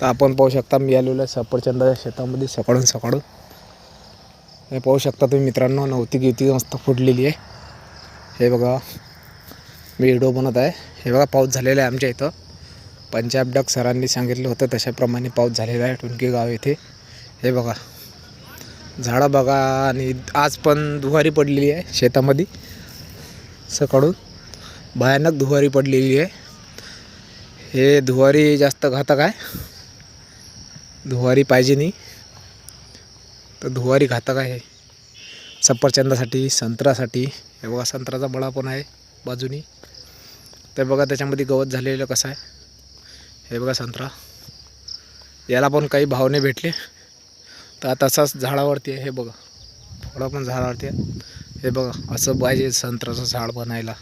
तर आपण पाहू शकता मी आलेलो आहे सफरचंदाच्या शेतामध्ये सकाळून सकाळून. हे पाहू शकता तुम्ही मित्रांनो नव्हती गिवती मस्त फुटलेली आहे. हे बघा मी व्हिडिओ बनत आहे. हे बघा पाऊस झालेला आहे आमच्या इथं. पंजाब डक सरांनी सांगितलं होतं तशाप्रमाणे पाऊस झालेला आहे टुनकी गाव येथे. हे बघा झाडं बघा आणि आज पण धुवारी पडलेली आहे शेतामध्ये. सकाळून भयानक धुवारी पडलेली आहे. हे धुवारी जास्त घातक आहे. धुवारी पाहिजे नाही. तर धुवारी घातक आहे. सफरचंदासाठी संत्रासाठी हे बघा संत्राचा बळा पण आहे बाजूनी. तर बघा त्याच्यामध्ये गवत झालेलं कसं आहे. हे बघा संत्रा. याला पण काही भाव नाही भेटले. तर तसाच झाडावरती आहे हे बघा. फळं पण झाडावरती आहे. हे बघा असं पाहिजे संत्र्याचं झाड बनायला.